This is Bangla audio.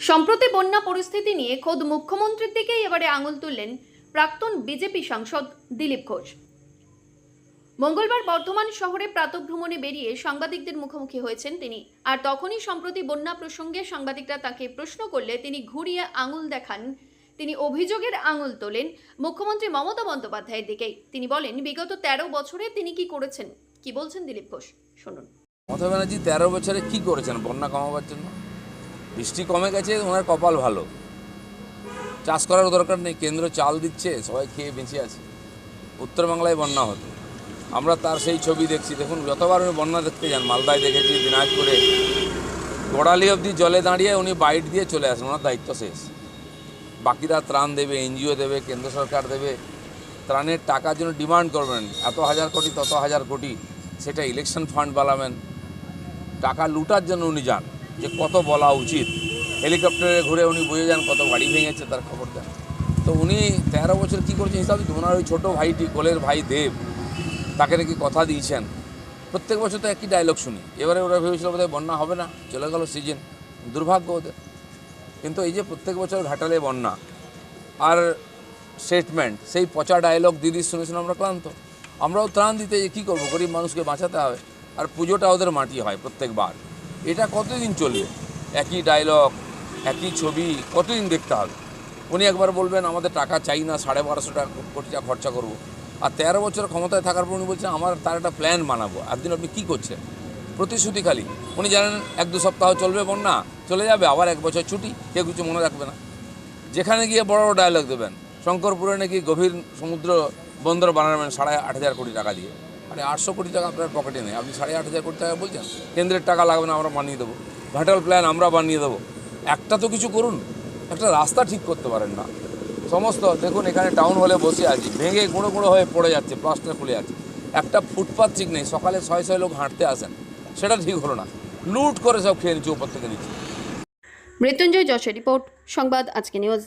সম্প্রতি বন্যা পরিস্থিতি নিয়ে খোদ মুখ্যমন্ত্রীর দিকেই এবারে আঙুল তুললেন প্রাক্তন বিজেপি সাংসদ দিলীপ ঘোষ। মঙ্গলবার বর্ধমান শহরে প্রাতভ্রমণে বেরিয়ে সাংবাদিকদের মুখোমুখি হয়েছেন তিনি। আর তখনই সম্প্রতি বন্যা প্রসঙ্গে সাংবাদিকরা তাকে প্রশ্ন করলে তিনি ঘুরিয়ে আঙুল দেখান। তিনি অভিযোগের আঙুল তোলেন মুখ্যমন্ত্রী মমতা বন্দ্যোপাধ্যায়ের দিকেই। তিনি বলেন, বিগত তেরো বছরে তিনি কি করেছেন? কি বলছেন দিলীপ ঘোষ? শুনুন। মমতা ব্যানার্জি তেরো বছরে কি করেছেন বন্যা কমাবার জন্য? বৃষ্টি কমে গেছে, ওনার কপাল ভালো। চাষ করার দরকার নেই, কেন্দ্র চাল দিচ্ছে, সবাই খেয়ে বেঁচে আছে। উত্তরবাংলায় বন্যা হতো। আমরা তার সেই ছবি দেখছি, দেখুন, যতবার উনি বন্যা দেখতে যান, মালদায় দেখেছি, দিনাজপুরে। গোড়ালি অবধি জলে দাঁড়িয়ে উনি বাইট দিয়ে চলে আসেন, ওনার দায়িত্ব শেষ। বাকিরা ত্রাণ দেবে, এনজিও দেবে, কেন্দ্র সরকার দেবে। ত্রাণের টাকার জন্য ডিমান্ড করবেন, এত হাজার কোটি, তত হাজার কোটি, সেটা ইলেকশন ফান্ড বানাবেন। টাকা লুটার জন্য উনি যান। যে কত বলা উচিত। হেলিকপ্টারে ঘুরে উনি বুঝে যান কত বাড়ি ভেঙেছে, তার খবর দেন। তো উনি তেরো বছর কী করেছেন হিসাবে ওনার ওই ছোটো ভাইটি, কোলের ভাই দেব, তাকে নাকি কথা দিয়েছেন। প্রত্যেক বছর তো একই ডায়লগ শুনি। এবারে ওরা ভেবেছিল বোধহয় বন্যা হবে না, চলে গেল সিজন দুর্ভাগ্য ওদের। কিন্তু এই যে প্রত্যেক বছর ঘাটালে বন্যা, আর স্টেটমেন্ট সেই পচা ডায়লগ দিদি শুনে শুনে আমরা ক্লান্ত। আমরাও ত্রাণ দিতে যে কী করব? গরিব মানুষকে বাঁচাতে হবে। আর পুজোটা ওদের মাটি হয় প্রত্যেকবার। এটা কতদিন চলবে? একই ডায়লগ একই ছবি, কতদিন দেখতে হবে? উনি একবার বলবেন, আমাদের টাকা চাই না, সাড়ে বারোশো টাকা কোটি টাকা খরচা করব। আর তেরো বছর ক্ষমতায় থাকার পর উনি বলছেন, আমার তার একটা প্ল্যান বানাবো। একদিন আপনি কী করছেন? প্রতিশ্রুতি খালি। উনি জানেন এক দু সপ্তাহ চলবে বন্যা, চলে যাবে, আবার এক বছর ছুটি, কেউ কিছু মনে রাখবে না। যেখানে গিয়ে বড় বড় ডায়লগ দেবেন, শঙ্করপুরে নাকি গভীর সমুদ্র বন্দর বানাবেন সাড়ে আট হাজার কোটি টাকা দিয়ে। আরে আটশো কোটি টাকা আপনার পকেটে নেই। আপনি সাড়ে আট হাজার কোটি টাকা বলছেন? কেন্দ্রের টাকা লাগবে না, আমরা বানিয়ে দেবো। ঘাটাল প্ল্যান আমরা বানিয়ে দেবো। একটা তো কিছু করুন। একটা রাস্তা ঠিক করতে পারেন না। সমস্ত, দেখুন, এখানে টাউন হলে বসে আছি। ভেঙে গুঁড়ো গুঁড়ো হয়ে পড়ে যাচ্ছে প্লাস্টার খুলে যাচ্ছে। একটা ফুটপাথ ঠিক নেই। সকালে ছয় ছয় লোক হাঁটতে আসেন। সেটা ঠিক হলো না। লুট করে সব খেয়ে নিচ্ছে, উপর থেকে নিচ্ছে। মৃত্যুঞ্জয় যশের রিপোর্ট, সংবাদ আজকে নিউজ।